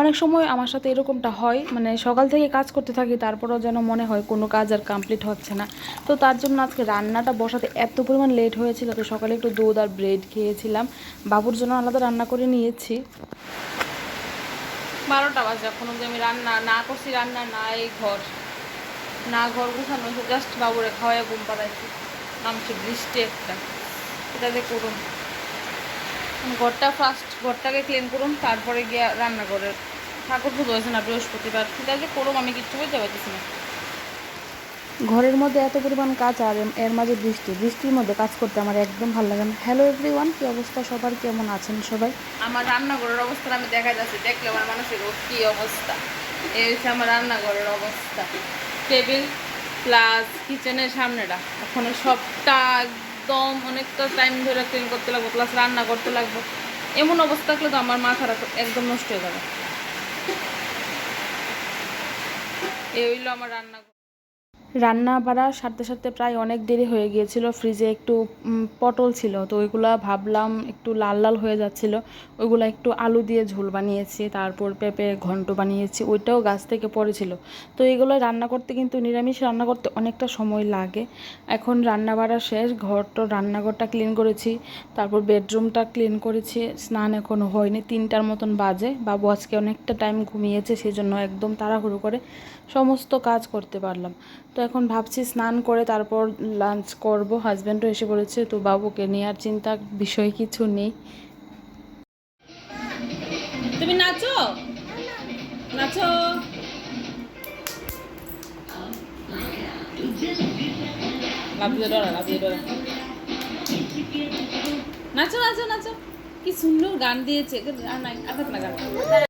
অনেক সময় আমার সাথে এরকমটা হয় মানে সকাল থেকে কাজ করতে থাকি, তারপরেও যেন মনে হয় কোনো কাজ আর কমপ্লিট হচ্ছে না। তো তার জন্য আজকে রান্নাটা বসাতে এত পরিমাণ লেট হয়েছিল তো সকালে একটু দুধ আর ব্রেড খেয়েছিলাম। বাবুর জন্য আলাদা রান্না করে নিয়েছি। বারোটা বাজে এখন অব্দি আমি রান্না, না করছি রান্না না এই ঘর। না ঘর গুছানো জাস্ট বাবুরে খাওয়াই ঘুম পাড়াইছি। নামছে বৃষ্টি একটা। এটা করুন। ঘরটা ফার্স্ট ঘরটাকে ক্লিন করুন তারপরে গিয়ে রান্না করে ঠাকুর পুজো হয়েছে না বৃহস্পতিবার। ঠিক আছে করুন আমি কিচ্ছু বলতে পারতেছি না। ঘরের মধ্যে এত পরিমাণ কাজ আর এর- মাঝে বৃষ্টি। বৃষ্টির মধ্যে কাজ করতে আমার একদম ভালো লাগে না। হ্যালো এভরিওয়ান কী অবস্থা? সবার কেমন আছেন সবাই? আমার রান্নাঘরের অবস্থা আমি দেখা যাচ্ছে দেখলে আমার মানুষের কী অবস্থা। এই হচ্ছে আমার রান্নাঘরের অবস্থা। টেবিল প্লাস কিচেনের সামনেটা। ওখানে সবটা একদম অনেকটা টাইম ধরে ক্লিন করতে লাগবো প্লাস রান্না করতে লাগবো। এমন অবস্থা থাকলে তো আমার খারাপ একদম নষ্ট হয়ে যাবে। এই হইল আমার রান্না রান্না বাড়া সারতে সারতে প্রায় অনেক দেরি হয়ে গিয়েছিল। ফ্রিজে একটু পটল ছিল। তো ওইগুলো ভাবলাম একটু লাল লাল হয়ে যাচ্ছিল। ওইগুলো একটু আলু দিয়ে ঝোল বানিয়েছি, তারপর পেঁপে ঘন্ট বানিয়েছি, ওইটাও গাছ থেকে পড়েছিল। তো এগুলো রান্না করতে কিন্তু নিরামিষ রান্না করতে অনেকটা সময় লাগে। এখন রান্না বাড়া শেষ ঘরটা রান্নাঘরটা ক্লিন করেছি, তারপর বেডরুমটা ক্লিন করেছি। স্নান এখনও হয়নি, তিনটার মতন বাজে। বাবু আজকে অনেকটা টাইম ঘুমিয়েছে, সেজন্য একদম তাড়াহুড়ো করে সমস্ত কাজ করতে পারলাম। তো এখন ভাবছি স্নান করে তারপর লাঞ্চ করব। হাজব্যান্ডও এসে পড়েছে তো বাবুকে নিয়ে আর চিন্তার বিষয় কিছু নেই। তুমি নাচো? নাচো। নাচো নাচো নাচো। কি সুন্দর গান দিয়েছে। আর নাই, আর না গান